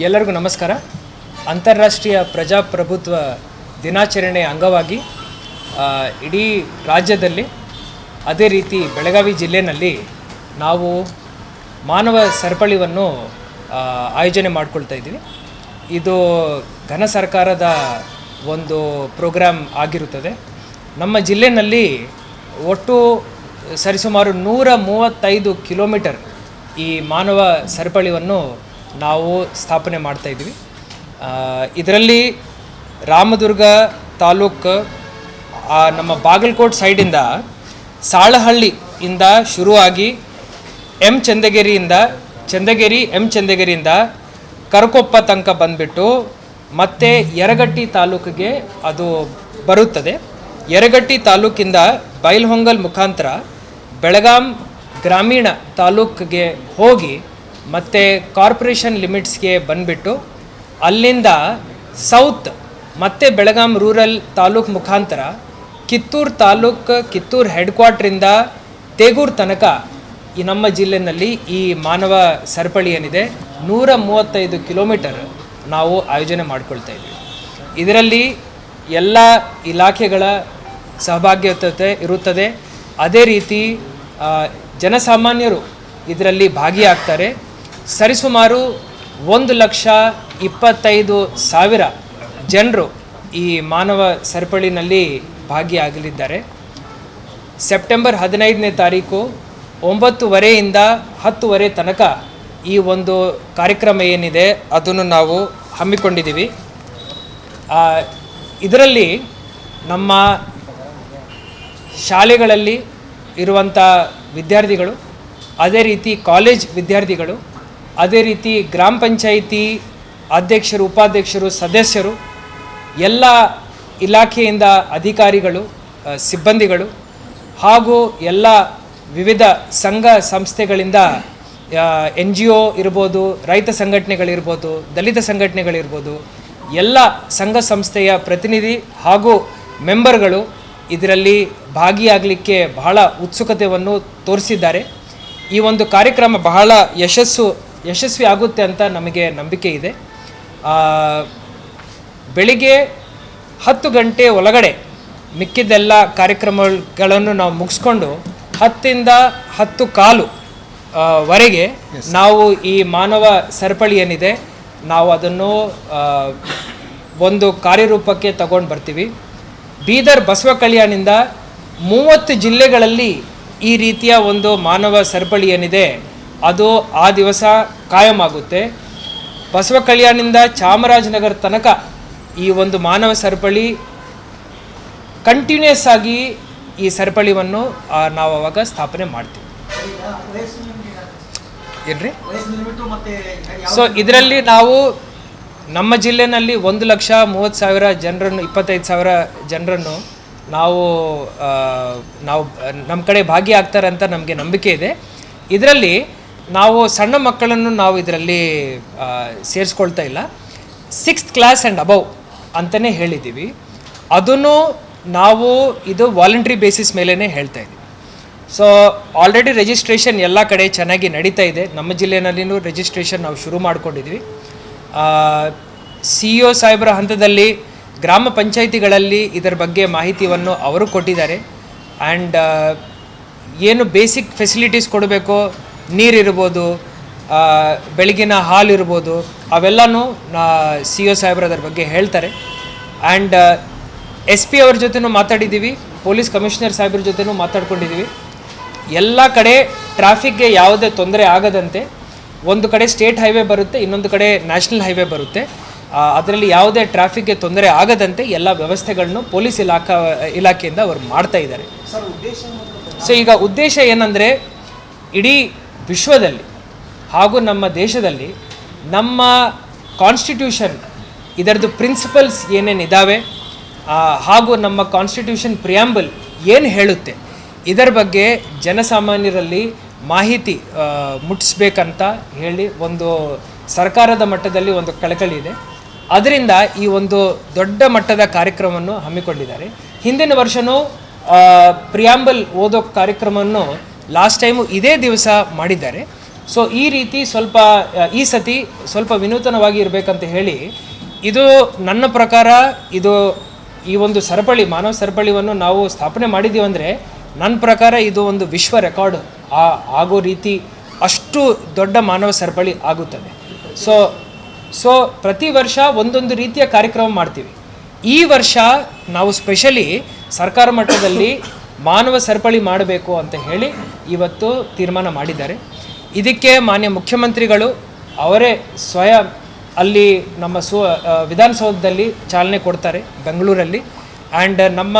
ಎಲ್ಲರಿಗೂ ನಮಸ್ಕಾರ. ಅಂತಾರಾಷ್ಟ್ರೀಯ ಪ್ರಜಾಪ್ರಭುತ್ವ ದಿನಾಚರಣೆ ಅಂಗವಾಗಿ ಇಡೀ ರಾಜ್ಯದಲ್ಲಿ ಅದೇ ರೀತಿ ಬೆಳಗಾವಿ ಜಿಲ್ಲೆಯಲ್ಲಿ ನಾವು ಮಾನವ ಸರಪಳಿವನ್ನು ಆಯೋಜನೆ ಮಾಡ್ಕೊಳ್ತಾ ಇದ್ದೀವಿ. ಇದು ಘನ ಸರ್ಕಾರದ ಒಂದು ಪ್ರೋಗ್ರಾಮ್ ಆಗಿರುತ್ತದೆ. ನಮ್ಮ ಜಿಲ್ಲೆಯಲ್ಲಿ ಒಟ್ಟು ಸರಿಸುಮಾರು ನೂರ ಮೂವತ್ತೈದು ಕಿಲೋಮೀಟರ್ ಈ ಮಾನವ ಸರಪಳಿಯನ್ನು ನಾವು ಸ್ಥಾಪನೆ ಮಾಡ್ತಾ ಇದ್ದೀವಿ. ಇದರಲ್ಲಿ ರಾಮದುರ್ಗ ತಾಲೂಕು ನಮ್ಮ ಬಾಗಲಕೋಟ್ ಸೈಡಿಂದ ಸಾಳಹಳ್ಳಿಯಿಂದ ಶುರುವಾಗಿ ಎಂ ಚಂದಗಿರಿಯಿಂದ, ಚಂದಗಿರಿ, ಎಂ ಚಂದಗಿರಿಯಿಂದ ಕರಕೊಪ್ಪ ತನಕ ಬಂದ್ಬಿಟ್ಟು ಮತ್ತೆ ಯರಗಟ್ಟಿ ತಾಲೂಕಿಗೆ ಅದು ಬರುತ್ತದೆ. ಯರಗಟ್ಟಿ ತಾಲೂಕಿಂದ ಬೈಲ್ಹೊಂಗಲ್ ಮುಖಾಂತರ ಬೆಳಗಾಂ ಗ್ರಾಮೀಣ ತಾಲೂಕಿಗೆ ಹೋಗಿ ಮತ್ತು ಕಾರ್ಪೊರೇಷನ್ ಲಿಮಿಟ್ಸ್ಗೆ ಬಂದುಬಿಟ್ಟು ಅಲ್ಲಿಂದ ಸೌತ್ ಮತ್ತು ಬೆಳಗಾಂ ರೂರಲ್ ತಾಲೂಕು ಮುಖಾಂತರ ಕಿತ್ತೂರು ತಾಲೂಕು, ಕಿತ್ತೂರು ಹೆಡ್ ಕ್ವಾರ್ಟ್ರಿಂದ ತೇಗೂರು ತನಕ ಈ ನಮ್ಮ ಜಿಲ್ಲೆಯಲ್ಲಿ ಈ ಮಾನವ ಸರಪಳಿ ಏನಿದೆ, ನೂರ ಮೂವತ್ತೈದು ಕಿಲೋಮೀಟರ್ ನಾವು ಆಯೋಜನೆ ಮಾಡ್ಕೊಳ್ತಾ ಇದ್ದೀವಿ. ಇದರಲ್ಲಿ ಎಲ್ಲ ಇಲಾಖೆಗಳ ಸಹಭಾಗ್ಯತೆ ಇರುತ್ತದೆ. ಅದೇ ರೀತಿ ಜನಸಾಮಾನ್ಯರು ಇದರಲ್ಲಿ ಭಾಗಿಯಾಗ್ತಾರೆ. ಸರಿಸುಮಾರು ಒಂದು ಲಕ್ಷ ಇಪ್ಪತ್ತೈದು ಸಾವಿರ ಜನರು ಈ ಮಾನವ ಸರಪಳಿನಲ್ಲಿ ಭಾಗಿಯಾಗಲಿದ್ದಾರೆ. ಸೆಪ್ಟೆಂಬರ್ ಹದಿನೈದನೇ ತಾರೀಕು ಒಂಬತ್ತುವರೆಯಿಂದ ಹತ್ತುವರೆ ತನಕ ಈ ಒಂದು ಕಾರ್ಯಕ್ರಮ ಏನಿದೆ ಅದನ್ನು ನಾವು ಹಮ್ಮಿಕೊಂಡಿದ್ದೀವಿ. ಇದರಲ್ಲಿ ನಮ್ಮ ಶಾಲೆಗಳಲ್ಲಿ ಇರುವಂಥ ವಿದ್ಯಾರ್ಥಿಗಳು, ಅದೇ ರೀತಿ ಕಾಲೇಜ್ ವಿದ್ಯಾರ್ಥಿಗಳು ಅದೇ ರೀತಿ ಗ್ರಾಮ ಪಂಚಾಯಿತಿ ಅಧ್ಯಕ್ಷರು, ಉಪಾಧ್ಯಕ್ಷರು, ಸದಸ್ಯರು, ಎಲ್ಲ ಇಲಾಖೆಯಿಂದ ಅಧಿಕಾರಿಗಳು ಸಿಬ್ಬಂದಿಗಳು ಹಾಗೂ ಎಲ್ಲ ವಿವಿಧ ಸಂಘ ಸಂಸ್ಥೆಗಳಿಂದ ಎನ್ ಜಿ ಒ ಇರ್ಬೋದು, ರೈತ ಸಂಘಟನೆಗಳಿರ್ಬೋದು, ದಲಿತ ಸಂಘಟನೆಗಳಿರ್ಬೋದು, ಎಲ್ಲ ಸಂಘ ಸಂಸ್ಥೆಯ ಪ್ರತಿನಿಧಿ ಹಾಗೂ ಮೆಂಬರ್ಗಳು ಇದರಲ್ಲಿ ಭಾಗಿಯಾಗಲಿಕ್ಕೆ ಬಹಳ ಉತ್ಸುಕತೆಯನ್ನು ತೋರಿಸಿದ್ದಾರೆ. ಈ ಒಂದು ಕಾರ್ಯಕ್ರಮ ಬಹಳ ಯಶಸ್ಸು ಯಶಸ್ವಿ ಆಗುತ್ತೆ ಅಂತ ನಮಗೆ ನಂಬಿಕೆ ಇದೆ. ಬೆಳಿಗ್ಗೆ ಹತ್ತು ಗಂಟೆ ಒಳಗಡೆ ಮಿಕ್ಕಿದ್ದೆಲ್ಲ ಕಾರ್ಯಕ್ರಮಗಳನ್ನು ನಾವು ಮುಗಿಸ್ಕೊಂಡು ಹತ್ತಿಂದ ಹತ್ತು ಕಾಲು ವರೆಗೆ ನಾವು ಈ ಮಾನವ ಸರಪಳಿ ಏನಿದೆ ನಾವು ಅದನ್ನು ಒಂದು ಕಾರ್ಯರೂಪಕ್ಕೆ ತಗೊಂಡು ಬರ್ತೀವಿ. ಬೀದರ್ ಬಸವ ಕಲ್ಯಾಣಿಂದ ಮೂವತ್ತು ಜಿಲ್ಲೆಗಳಲ್ಲಿ ಈ ರೀತಿಯ ಒಂದು ಮಾನವ ಸರಪಳಿ ಏನಿದೆ ಅದು ಆ ದಿವಸ ಕಾಯಂ ಆಗುತ್ತೆ ಬಸವ ಕಲ್ಯಾಣಿಂದ ಚಾಮರಾಜನಗರ ತನಕ ಈ ಒಂದು ಮಾನವ ಸರಪಳಿ ಕಂಟಿನ್ಯೂಸ್ ಆಗಿ ಈ ಸರಪಳಿವನ್ನು ನಾವು ಅವಾಗ ಸ್ಥಾಪನೆ ಮಾಡ್ತೀವಿ. ಏನ್ರಿ? ಸೊ ಇದರಲ್ಲಿ ನಾವು ನಮ್ಮ ಜಿಲ್ಲೆನಲ್ಲಿ ಒಂದು ಲಕ್ಷ ಮೂವತ್ತು ಸಾವಿರ ಜನರನ್ನು, ಇಪ್ಪತ್ತೈದು ಸಾವಿರ ಜನರನ್ನು ನಾವು ನಾವು ನಮ್ಮ ಕಡೆ ಭಾಗಿಯಾಗ್ತಾರೆ ಅಂತ ನಮಗೆ ನಂಬಿಕೆ ಇದೆ. ಇದರಲ್ಲಿ ನಾವು ಸಣ್ಣ ಮಕ್ಕಳನ್ನು ನಾವು ಇದರಲ್ಲಿ ಸೇರಿಸ್ಕೊಳ್ತಾ ಇಲ್ಲ. ಸಿಕ್ಸ್ತ್ ಕ್ಲಾಸ್ ಆ್ಯಂಡ್ ಅಬವ್ ಅಂತಲೇ ಹೇಳಿದ್ದೀವಿ. ಅದನ್ನು ನಾವು ಇದು ವಾಲಂಟ್ರಿ ಬೇಸಿಸ್ ಮೇಲೇ ಹೇಳ್ತಾ ಇದ್ದೀವಿ. ಸೊ ಆಲ್ರೆಡಿ ರಿಜಿಸ್ಟ್ರೇಷನ್ ಎಲ್ಲ ಕಡೆ ಚೆನ್ನಾಗಿ ನಡೀತಾ ಇದೆ. ನಮ್ಮ ಜಿಲ್ಲೆಯಲ್ಲಿನೂ ರಿಜಿಸ್ಟ್ರೇಷನ್ ನಾವು ಶುರು ಮಾಡಿಕೊಂಡಿದ್ವಿ ಸಿ ಇ ಒ ಸಾಹೇಬರ ಹಂತದಲ್ಲಿ ಗ್ರಾಮ ಪಂಚಾಯಿತಿಗಳಲ್ಲಿ ಇದರ ಬಗ್ಗೆ ಮಾಹಿತಿಯನ್ನು ಅವರು ಕೊಟ್ಟಿದ್ದಾರೆ. ಆ್ಯಂಡ್ ಏನು ಬೇಸಿಕ್ ಫೆಸಿಲಿಟೀಸ್ ಕೊಡಬೇಕು ನೀರಿರ್ಬೋದು ಬೆಳಗಿನ ಹಾಲಿರ್ಬೋದು ಅವೆಲ್ಲನೂ ನಾ ಸಿ ಒ ಸಾಹೇಬ್ರ ಅದರ ಬಗ್ಗೆ ಹೇಳ್ತಾರೆ. ಆ್ಯಂಡ್ ಎಸ್ ಪಿ ಅವ್ರ ಜೊತೆನೂ ಮಾತಾಡಿದ್ದೀವಿ ಪೊಲೀಸ್ ಕಮಿಷನರ್ ಸಾಹೇಬ್ರ ಜೊತೆನೂ ಮಾತಾಡ್ಕೊಂಡಿದ್ದೀವಿ. ಎಲ್ಲ ಕಡೆ ಟ್ರಾಫಿಕ್ಗೆ ಯಾವುದೇ ತೊಂದರೆ ಆಗದಂತೆ ಒಂದು ಕಡೆ ಸ್ಟೇಟ್ ಹೈವೇ ಬರುತ್ತೆ ಇನ್ನೊಂದು ಕಡೆ ನ್ಯಾಷನಲ್ ಹೈವೇ ಬರುತ್ತೆ. ಅದರಲ್ಲಿ ಯಾವುದೇ ಟ್ರಾಫಿಕ್ಗೆ ತೊಂದರೆ ಆಗದಂತೆ ಎಲ್ಲ ವ್ಯವಸ್ಥೆಗಳನ್ನು ಪೊಲೀಸ್ ಇಲಾಖಾ ಇಲಾಖೆಯಿಂದ ಅವರು ಮಾಡ್ತಾ ಇದ್ದಾರೆ. ಸೊ ಈಗ ಉದ್ದೇಶ ಏನಂದರೆ ಇಡೀ ವಿಶ್ವದಲ್ಲಿ ಹಾಗೂ ನಮ್ಮ ದೇಶದಲ್ಲಿ ನಮ್ಮ ಕಾನ್ಸ್ಟಿಟ್ಯೂಷನ್ ಇದರದ್ದು ಪ್ರಿನ್ಸಿಪಲ್ಸ್ ಏನೇನಿದ್ದಾವೆ ಹಾಗೂ ನಮ್ಮ ಕಾನ್ಸ್ಟಿಟ್ಯೂಷನ್ ಪ್ರಿಯಾಂಬಲ್ ಏನು ಹೇಳುತ್ತೆ, ಇದರ ಬಗ್ಗೆ ಜನಸಾಮಾನ್ಯರಲ್ಲಿ ಮಾಹಿತಿ ಮುಟ್ಟಿಸ್ಬೇಕಂತ ಹೇಳಿ ಒಂದು ಸರ್ಕಾರದ ಮಟ್ಟದಲ್ಲಿ ಒಂದು ಕಳಕಳಿ ಇದೆ. ಅದರಿಂದ ಈ ಒಂದು ದೊಡ್ಡ ಮಟ್ಟದ ಕಾರ್ಯಕ್ರಮವನ್ನು ಹಮ್ಮಿಕೊಂಡಿದ್ದಾರೆ. ಹಿಂದಿನ ವರ್ಷವೂ ಪ್ರಿಯಾಂಬಲ್ ಓದೋ ಕಾರ್ಯಕ್ರಮವನ್ನು ಲಾಸ್ಟ್ ಟೈಮು ಇದೇ ದಿವಸ ಮಾಡಿದ್ದಾರೆ. ಸೊ ಈ ರೀತಿ ಸ್ವಲ್ಪ, ಈ ಸತಿ ಸ್ವಲ್ಪ ವಿನೂತನವಾಗಿ ಇರಬೇಕಂತ ಹೇಳಿ, ಇದು ನನ್ನ ಪ್ರಕಾರ ಇದು ಈ ಒಂದು ಸರಪಳಿ, ಮಾನವ ಸರಪಳಿಯನ್ನು ನಾವು ಸ್ಥಾಪನೆ ಮಾಡಿದ್ದೀವಿ ಅಂದರೆ ನನ್ನ ಪ್ರಕಾರ ಇದು ಒಂದು ವಿಶ್ವ ರೆಕಾರ್ಡ್ ಆಗೋ ರೀತಿ ಅಷ್ಟು ದೊಡ್ಡ ಮಾನವ ಸರಪಳಿ ಆಗುತ್ತದೆ. ಸೊ ಸೊ ಪ್ರತಿ ವರ್ಷ ಒಂದೊಂದು ರೀತಿಯ ಕಾರ್ಯಕ್ರಮ ಮಾಡ್ತೀವಿ. ಈ ವರ್ಷ ನಾವು ಸ್ಪೆಷಲಿ ಸರ್ಕಾರ ಮಟ್ಟದಲ್ಲಿ ಮಾನವ ಸರಪಳಿ ಮಾಡಬೇಕು ಅಂತ ಹೇಳಿ ಇವತ್ತು ತೀರ್ಮಾನ ಮಾಡಿದ್ದಾರೆ. ಇದಕ್ಕೆ ಮಾನ್ಯ ಮುಖ್ಯಮಂತ್ರಿಗಳು ಅವರೇ ಸ್ವಯಂ ಅಲ್ಲಿ ನಮ್ಮ ಸು ವಿಧಾನಸೌಧದಲ್ಲಿ ಚಾಲನೆ ಕೊಡ್ತಾರೆ ಬೆಂಗಳೂರಲ್ಲಿ. ಆ್ಯಂಡ್ ನಮ್ಮ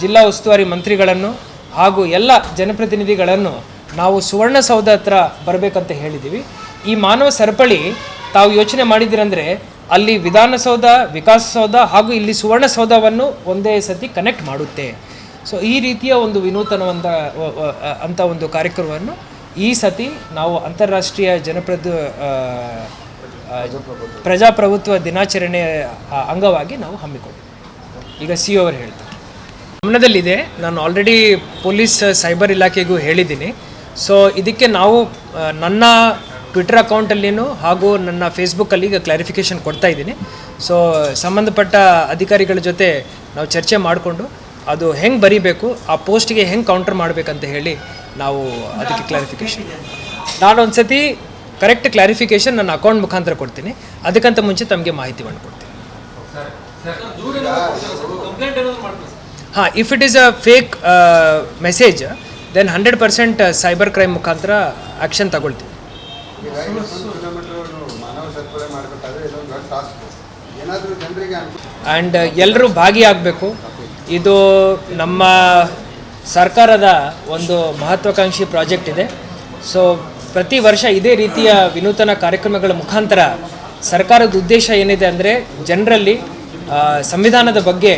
ಜಿಲ್ಲಾ ಉಸ್ತುವಾರಿ ಮಂತ್ರಿಗಳನ್ನು ಹಾಗೂ ಎಲ್ಲ ಜನಪ್ರತಿನಿಧಿಗಳನ್ನು ನಾವು ಸುವರ್ಣಸೌಧ ಹತ್ರ ಬರಬೇಕಂತ ಹೇಳಿದ್ದೀವಿ. ಈ ಮಾನವ ಸರಪಳಿ ತಾವು ಯೋಚನೆ ಮಾಡಿದ್ದೀರಂದರೆ ಅಲ್ಲಿ ವಿಧಾನಸೌಧ, ವಿಕಾಸಸೌಧ ಹಾಗೂ ಇಲ್ಲಿ ಸುವರ್ಣಸೌಧವನ್ನು ಒಂದೇ ಸತಿ ಕನೆಕ್ಟ್ ಮಾಡುತ್ತೆ. ಸೊ ಈ ರೀತಿಯ ಒಂದು ವಿನೂತನವಂತ ಅಂತ ಒಂದು ಕಾರ್ಯಕ್ರಮವನ್ನು ಈ ಸತಿ ನಾವು ಅಂತಾರಾಷ್ಟ್ರೀಯ ಜನಪ್ರದ ಪ್ರಜಾಪ್ರಭುತ್ವ ದಿನಾಚರಣೆ ಅಂಗವಾಗಿ ನಾವು ಹಮ್ಮಿಕೊಂಡಿದ್ದೀವಿ. ಈಗ ಸಿ ಅವರು ಹೇಳ್ತಾರೆ. ಗಮನದಲ್ಲಿದೆ, ನಾನು ಆಲ್ರೆಡಿ ಪೊಲೀಸ್, ಸೈಬರ್ ಇಲಾಖೆಗೂ ಹೇಳಿದ್ದೀನಿ. ಸೊ ಇದಕ್ಕೆ ನಾವು ನನ್ನ ಟ್ವಿಟರ್ ಅಕೌಂಟಲ್ಲಿನೂ ಹಾಗೂ ನನ್ನ ಫೇಸ್ಬುಕ್ಕಲ್ಲಿ ಈಗ ಕ್ಲಾರಿಫಿಕೇಷನ್ ಕೊಡ್ತಾ ಇದ್ದೀನಿ. ಸೊ ಸಂಬಂಧಪಟ್ಟ ಅಧಿಕಾರಿಗಳ ಜೊತೆ ನಾವು ಚರ್ಚೆ ಮಾಡಿಕೊಂಡು ಅದು ಹೆಂಗೆ ಬರೀಬೇಕು, ಆ ಪೋಸ್ಟ್ಗೆ ಹೆಂಗೆ ಕೌಂಟರ್ ಮಾಡಬೇಕಂತ ಹೇಳಿ ನಾವು ಅದಕ್ಕೆ ಕ್ಲಾರಿಫಿಕೇಷನ್ ನಾನು ಒಂದು ಸತಿ ಕರೆಕ್ಟ್ ಕ್ಲಾರಿಫಿಕೇಷನ್ ನನ್ನ ಅಕೌಂಟ್ ಮುಖಾಂತರ ಕೊಡ್ತೀನಿ. ಅದಕ್ಕಂತ ಮುಂಚೆ ತಮಗೆ ಮಾಹಿತಿ ಕೊಡ್ತೀನಿ. ಹಾಂ if it is a fake message then hundred percent cyber crime ಮುಖಾಂತರ ಆ್ಯಕ್ಷನ್ ತಗೊಳ್ತೀವಿ ಆ್ಯಂಡ್ ಎಲ್ಲರೂ ಭಾಗಿಯಾಗಬೇಕು. ಇದು ನಮ್ಮ ಸರ್ಕಾರದ ಒಂದು ಮಹತ್ವಾಕಾಂಕ್ಷಿ ಪ್ರಾಜೆಕ್ಟ್ ಇದೆ. ಸೊ ಪ್ರತಿ ವರ್ಷ ಇದೇ ರೀತಿಯ ವಿನೂತನ ಕಾರ್ಯಕ್ರಮಗಳ ಮುಖಾಂತರ ಸರ್ಕಾರದ ಉದ್ದೇಶ ಏನಿದೆ ಅಂದರೆ ಜನರಲ್ಲಿ ಸಂವಿಧಾನದ ಬಗ್ಗೆ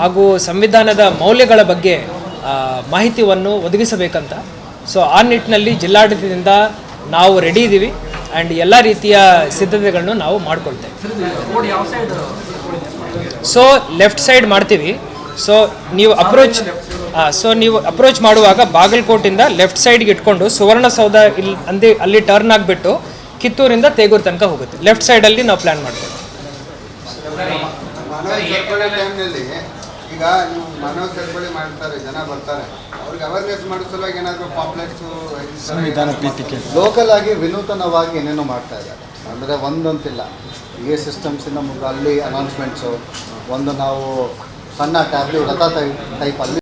ಹಾಗೂ ಸಂವಿಧಾನದ ಮೌಲ್ಯಗಳ ಬಗ್ಗೆ ಮಾಹಿತಿಯನ್ನು ಒದಗಿಸಬೇಕಂತ. ಸೊ ಆ ನಿಟ್ಟಿನಲ್ಲಿ ಜಿಲ್ಲಾಡಳಿತದಿಂದ ನಾವು ರೆಡಿ ಇದ್ದೀವಿ ಆ್ಯಂಡ್ ಎಲ್ಲ ರೀತಿಯ ಸಿದ್ಧತೆಗಳನ್ನು ನಾವು ಮಾಡಿಕೊಳ್ತೇವೆ. ಸೊ ಲೆಫ್ಟ್ ಸೈಡ್ ಮಾಡ್ತೀವಿ. ಸೊ ನೀವು ಅಪ್ರೋಚ್ ಸೊ ನೀವು ಅಪ್ರೋಚ್ ಮಾಡುವಾಗ ಬಾಗಲಕೋಟಿಂದ ಲೆಫ್ಟ್ ಸೈಡ್ಗೆ ಇಟ್ಕೊಂಡು ಸುವರ್ಣಸೌಧ ಇಲ್ಲಿ ಅಂದೇ ಅಲ್ಲಿ ಟರ್ನ್ ಆಗಿಬಿಟ್ಟು ಕಿತ್ತೂರಿಂದ ತೇಗೂರು ತನಕ ಹೋಗುತ್ತೆ. ಲೆಫ್ಟ್ ಸೈಡಲ್ಲಿ ನಾವು ಪ್ಲ್ಯಾನ್ ಮಾಡ್ತೀವಿ. ಟೈಮ್ನಲ್ಲಿ ಈಗ ನೀವು ಮಾನವ ಸರಪಳಿ ಮಾಡ್ತಾರೆ ಜನ ಬರ್ತಾರೆ. ಅವ್ರಿಗೆ ಅವೇರ್ನೆಸ್ ಮಾಡೋ ಸಲುವಾಗಿ ಏನಾದರೂ ಪಾಂಪ್ಲೆಟ್ಸು ಸಂವಿಧಾನ ಪೀಠಿಕೆ ಲೋಕಲ್ ಆಗಿ ವಿನೂತನವಾಗಿ ಏನೇನೋ ಮಾಡ್ತಾ ಇದ್ದಾರೆ. ಅಂದರೆ ಒಂದಂತಿಲ್ಲ. ಎ ಸಿಸ್ಟಮ್ಸ್ ನಮ್ಗೆ ಅಲ್ಲಿ ಅನೌನ್ಸ್ಮೆಂಟ್ಸು ಒಂದು ನಾವು ಸಣ್ಣ ಟ್ಯಾಬ್ಲೆಟ್ ರಥ ಟೈಪ್ ಅಲ್ಲಿ